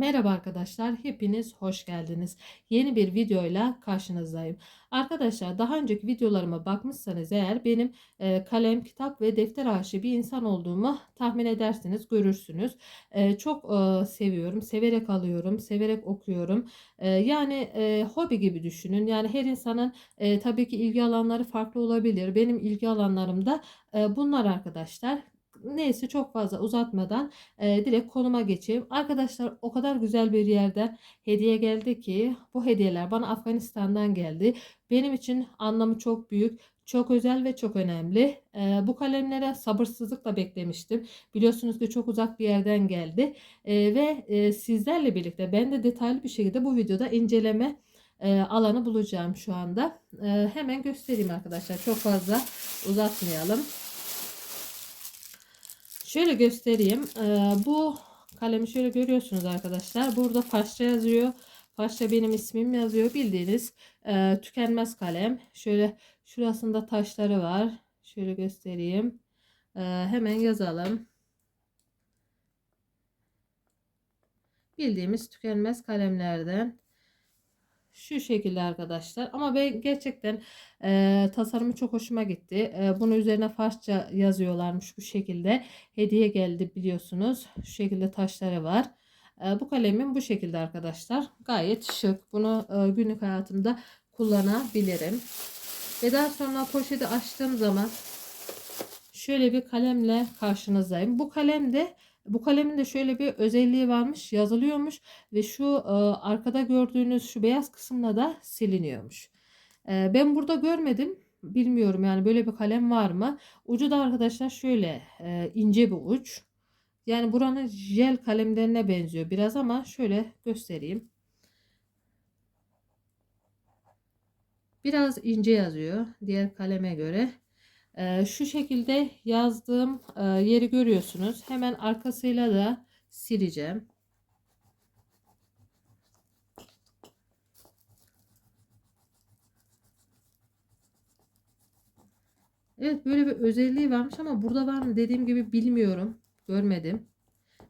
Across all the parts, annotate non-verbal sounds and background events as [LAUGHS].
Merhaba arkadaşlar, hepiniz hoş geldiniz. Yeni bir videoyla karşınızdayım. Arkadaşlar daha önceki videolarıma bakmışsanız eğer benim e, kalem, kitap ve defter aşığı bir insan olduğumu tahmin edersiniz, görürsünüz. E, çok e, seviyorum, severek alıyorum, severek okuyorum. E, yani e, hobi gibi düşünün. Yani her insanın e, tabii ki ilgi alanları farklı olabilir. Benim ilgi alanlarım da e, bunlar arkadaşlar. Neyse çok fazla uzatmadan e, direkt konuma geçeyim. Arkadaşlar o kadar güzel bir yerden hediye geldi ki bu hediyeler bana Afganistan'dan geldi. Benim için anlamı çok büyük. Çok özel ve çok önemli. E, bu kalemlere sabırsızlıkla beklemiştim. Biliyorsunuz ki çok uzak bir yerden geldi. E, ve e, sizlerle birlikte ben de detaylı bir şekilde bu videoda inceleme e, alanı bulacağım şu anda. E, hemen göstereyim arkadaşlar. Çok fazla uzatmayalım. Şöyle göstereyim. Ee, bu kalemi şöyle görüyorsunuz arkadaşlar. Burada Farsça yazıyor. Farsça benim ismim yazıyor. Bildiğiniz e, tükenmez kalem. Şöyle şurasında taşları var. Şöyle göstereyim. E, hemen yazalım. Bildiğimiz tükenmez kalemlerden. Şu şekilde arkadaşlar. Ama ben gerçekten e, tasarımı çok hoşuma gitti. E, bunun üzerine Farsça yazıyorlarmış bu şekilde. Hediye geldi biliyorsunuz. Şu şekilde taşları var. E, bu kalemim bu şekilde arkadaşlar. Gayet şık. Bunu e, günlük hayatımda kullanabilirim. Ve daha sonra poşeti açtığım zaman şöyle bir kalemle karşınızdayım. Bu kalem de bu kalemin de şöyle bir özelliği varmış, yazılıyormuş ve şu e, arkada gördüğünüz şu beyaz kısımla da siliniyormuş. E, ben burada görmedim. Bilmiyorum yani böyle bir kalem var mı? Ucu da arkadaşlar şöyle e, ince bir uç. Yani buranın jel kalemlerine benziyor biraz ama şöyle göstereyim. Biraz ince yazıyor diğer kaleme göre. Ee, şu şekilde yazdığım e, yeri görüyorsunuz. Hemen arkasıyla da sileceğim. Evet böyle bir özelliği varmış ama burada var mı dediğim gibi bilmiyorum. Görmedim.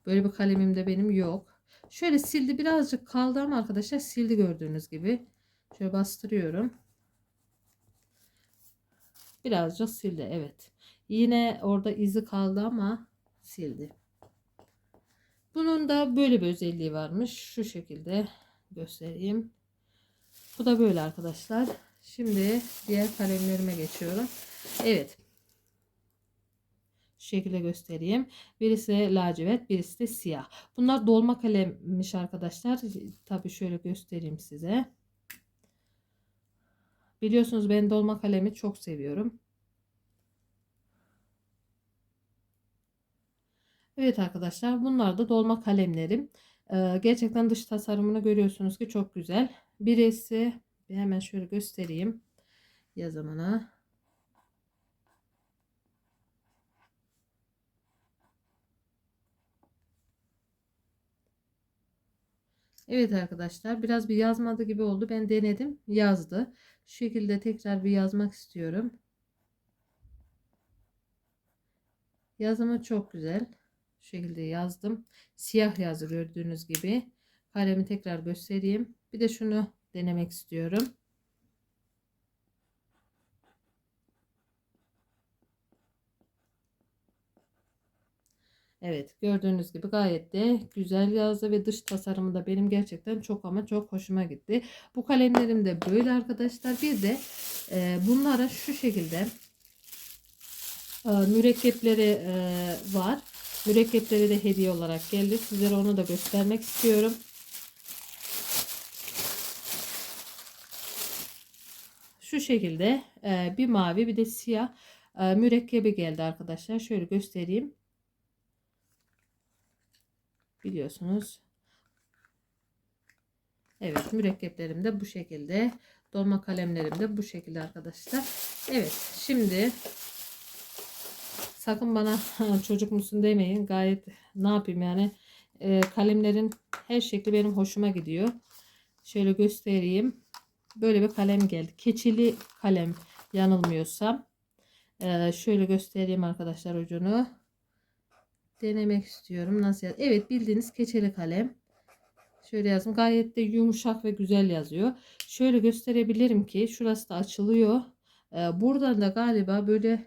Böyle bir kalemim de benim yok. Şöyle sildi birazcık kaldı ama arkadaşlar sildi gördüğünüz gibi. Şöyle bastırıyorum. Birazcık sildi evet. Yine orada izi kaldı ama sildi. Bunun da böyle bir özelliği varmış. Şu şekilde göstereyim. Bu da böyle arkadaşlar. Şimdi diğer kalemlerime geçiyorum. Evet. Şu şekilde göstereyim. Birisi lacivert, birisi de siyah. Bunlar dolma kalemmiş arkadaşlar. Tabii şöyle göstereyim size. Biliyorsunuz ben dolma kalemi çok seviyorum. Evet arkadaşlar bunlar da dolma kalemlerim. Ee, gerçekten dış tasarımını görüyorsunuz ki çok güzel. Birisi hemen şöyle göstereyim yazımını. Evet arkadaşlar biraz bir yazmadı gibi oldu. Ben denedim yazdı. Şu şekilde tekrar bir yazmak istiyorum. Yazımı çok güzel. Şu şekilde yazdım. Siyah yazı gördüğünüz gibi. Kalemi tekrar göstereyim. Bir de şunu denemek istiyorum. Evet gördüğünüz gibi gayet de güzel yazdı ve dış tasarımı da benim gerçekten çok ama çok hoşuma gitti. Bu kalemlerim de böyle arkadaşlar. Bir de e, bunlara şu şekilde e, mürekkepleri e, var. Mürekkepleri de hediye olarak geldi. Sizlere onu da göstermek istiyorum. Şu şekilde e, bir mavi bir de siyah e, mürekkebi geldi arkadaşlar. Şöyle göstereyim. Biliyorsunuz. Evet mürekkeplerim de bu şekilde. Dolma kalemlerim de bu şekilde arkadaşlar. Evet şimdi sakın bana [LAUGHS] çocuk musun demeyin. Gayet ne yapayım yani e, kalemlerin her şekli benim hoşuma gidiyor. Şöyle göstereyim. Böyle bir kalem geldi. Keçili kalem yanılmıyorsam. E, şöyle göstereyim arkadaşlar ucunu denemek istiyorum. Nasıl? Evet bildiğiniz keçeli kalem. Şöyle yazdım. Gayet de yumuşak ve güzel yazıyor. Şöyle gösterebilirim ki şurası da açılıyor. Ee, buradan da galiba böyle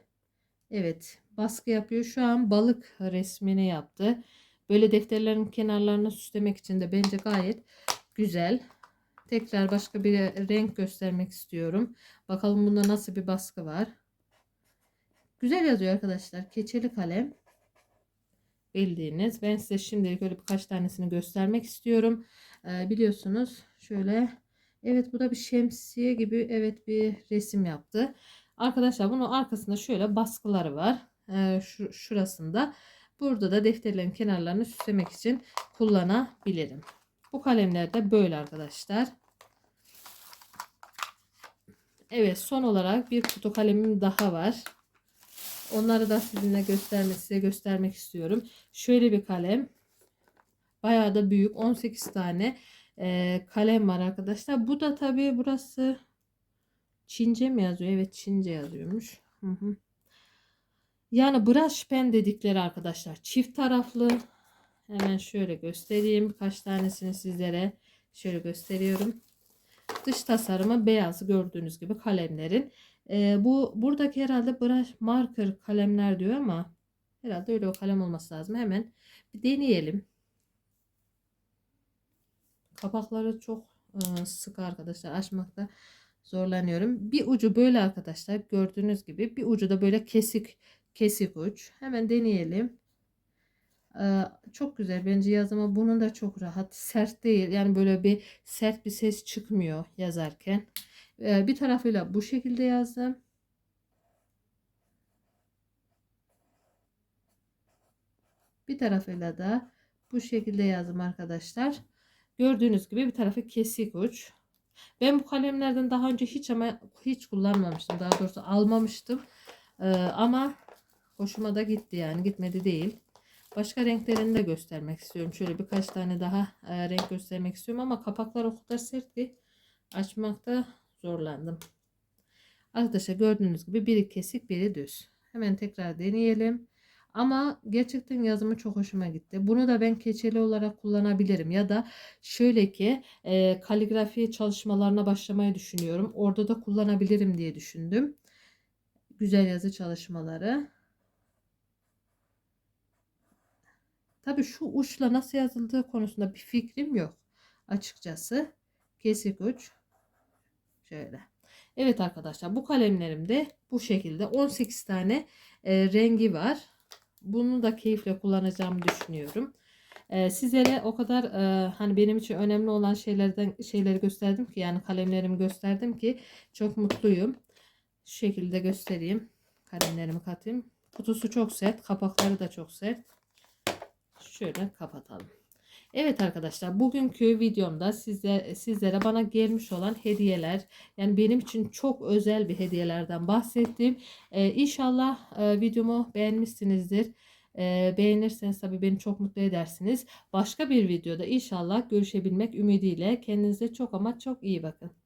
evet baskı yapıyor. Şu an balık resmini yaptı. Böyle defterlerin kenarlarını süslemek için de bence gayet güzel. Tekrar başka bir renk göstermek istiyorum. Bakalım bunda nasıl bir baskı var. Güzel yazıyor arkadaşlar. Keçeli kalem. Bildiğiniz. Ben size şimdilik öyle birkaç tanesini göstermek istiyorum. Ee, biliyorsunuz şöyle. Evet bu da bir şemsiye gibi evet bir resim yaptı. Arkadaşlar bunun arkasında şöyle baskıları var. Ee, şu, şurasında. Burada da defterlerin kenarlarını süslemek için kullanabilirim. Bu kalemler de böyle arkadaşlar. Evet son olarak bir kutu kalemim daha var. Onları da sizinle göstermek, size göstermek istiyorum. Şöyle bir kalem. Bayağı da büyük. 18 tane e, kalem var arkadaşlar. Bu da tabii burası Çince mi yazıyor? Evet Çince yazıyormuş. Hı hı. Yani brush pen dedikleri arkadaşlar. Çift taraflı. Hemen şöyle göstereyim. Birkaç tanesini sizlere şöyle gösteriyorum. Dış tasarımı beyaz gördüğünüz gibi kalemlerin. Ee, bu buradaki herhalde brush marker kalemler diyor ama herhalde öyle o kalem olması lazım. Hemen bir deneyelim. Kapakları çok e, sık arkadaşlar. Açmakta zorlanıyorum. Bir ucu böyle arkadaşlar gördüğünüz gibi. Bir ucu da böyle kesik kesik uç. Hemen deneyelim. Çok güzel bence yazımı. Bunun da çok rahat. Sert değil. Yani böyle bir sert bir ses çıkmıyor yazarken. Ee, bir tarafıyla bu şekilde yazdım. Bir tarafıyla da bu şekilde yazdım arkadaşlar. Gördüğünüz gibi bir tarafı kesik uç. Ben bu kalemlerden daha önce hiç ama hiç kullanmamıştım. Daha doğrusu almamıştım. Ee, ama hoşuma da gitti yani. Gitmedi değil. Başka renklerini de göstermek istiyorum. Şöyle birkaç tane daha e, renk göstermek istiyorum ama kapaklar o kadar sert ki açmakta zorlandım. Arkadaşlar gördüğünüz gibi biri kesik biri düz. Hemen tekrar deneyelim. Ama gerçekten yazımı çok hoşuma gitti. Bunu da ben keçeli olarak kullanabilirim. Ya da şöyle ki e, kaligrafi çalışmalarına başlamayı düşünüyorum. Orada da kullanabilirim diye düşündüm. Güzel yazı çalışmaları. Tabii şu uçla nasıl yazıldığı konusunda bir fikrim yok. Açıkçası. Kesik uç. Şöyle. Evet arkadaşlar bu kalemlerim de bu şekilde 18 tane e, rengi var. Bunu da keyifle kullanacağımı düşünüyorum. E, sizlere o kadar e, hani benim için önemli olan şeylerden şeyleri gösterdim ki yani kalemlerimi gösterdim ki çok mutluyum. Şu şekilde göstereyim. Kalemlerimi katayım. Kutusu çok sert. Kapakları da çok sert. Şöyle kapatalım. Evet arkadaşlar bugünkü videomda size, sizlere bana gelmiş olan hediyeler yani benim için çok özel bir hediyelerden bahsettim. Ee, inşallah e, videomu beğenmişsinizdir. E, beğenirseniz tabii beni çok mutlu edersiniz. Başka bir videoda inşallah görüşebilmek ümidiyle kendinize çok ama çok iyi bakın.